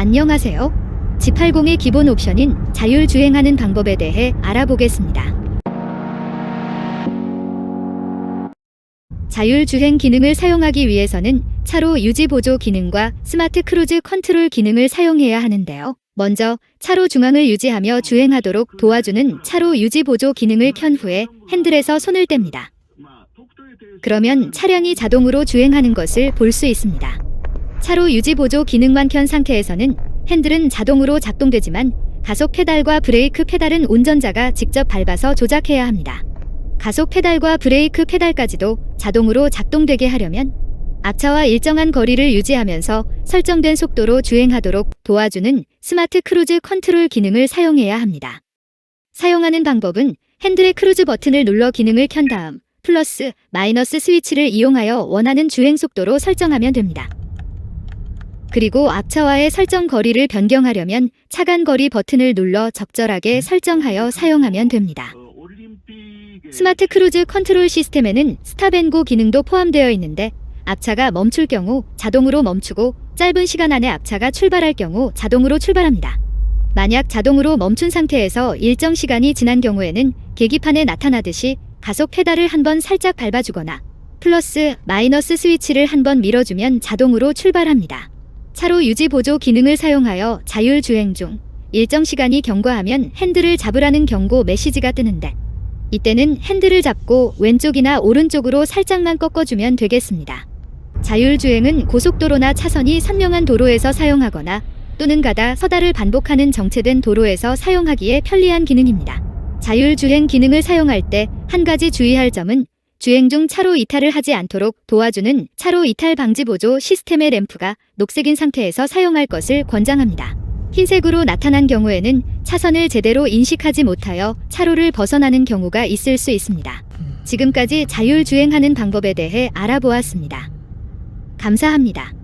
안녕하세요. G80의 기본 옵션인 자율주행하는 방법에 대해 알아보겠습니다. 자율주행 기능을 사용하기 위해서는 차로 유지 보조 기능과 스마트 크루즈 컨트롤 기능을 사용해야 하는데요. 먼저 차로 중앙을 유지하며 주행하도록 도와주는 차로 유지 보조 기능을 켠 후에 핸들에서 손을 뗍니다. 그러면 차량이 자동으로 주행하는 것을 볼 수 있습니다. 차로 유지 보조 기능만 켠 상태에서는 핸들은 자동으로 작동되지만 가속 페달과 브레이크 페달은 운전자가 직접 밟아서 조작해야 합니다. 가속 페달과 브레이크 페달까지도 자동으로 작동되게 하려면 앞차와 일정한 거리를 유지하면서 설정된 속도로 주행하도록 도와주는 스마트 크루즈 컨트롤 기능을 사용해야 합니다. 사용하는 방법은 핸들의 크루즈 버튼을 눌러 기능을 켠 다음 플러스, 마이너스 스위치를 이용하여 원하는 주행 속도로 설정하면 됩니다. 그리고 앞차와의 설정 거리를 변경하려면 차간 거리 버튼을 눌러 적절하게 설정하여 사용하면 됩니다. 스마트 크루즈 컨트롤 시스템에는 스탑앤고 기능도 포함되어 있는데 앞차가 멈출 경우 자동으로 멈추고 짧은 시간 안에 앞차가 출발할 경우 자동으로 출발합니다. 만약 자동으로 멈춘 상태에서 일정 시간이 지난 경우에는 계기판에 나타나듯이 가속 페달을 한번 살짝 밟아주거나 플러스, 마이너스 스위치를 한번 밀어주면 자동으로 출발합니다. 차로 유지 보조 기능을 사용하여 자율 주행 중 일정 시간이 경과하면 핸들을 잡으라는 경고 메시지가 뜨는데 이때는 핸들을 잡고 왼쪽이나 오른쪽으로 살짝만 꺾어주면 되겠습니다. 자율주행은 고속도로나 차선이 선명한 도로에서 사용하거나 또는 가다 서다를 반복하는 정체된 도로에서 사용하기에 편리한 기능입니다. 자율주행 기능을 사용할 때 한 가지 주의할 점은 주행 중 차로 이탈을 하지 않도록 도와주는 차로 이탈 방지 보조 시스템의 램프가 녹색인 상태에서 사용할 것을 권장합니다. 흰색으로 나타난 경우에는 차선을 제대로 인식하지 못하여 차로를 벗어나는 경우가 있을 수 있습니다. 지금까지 자율주행하는 방법에 대해 알아보았습니다. 감사합니다.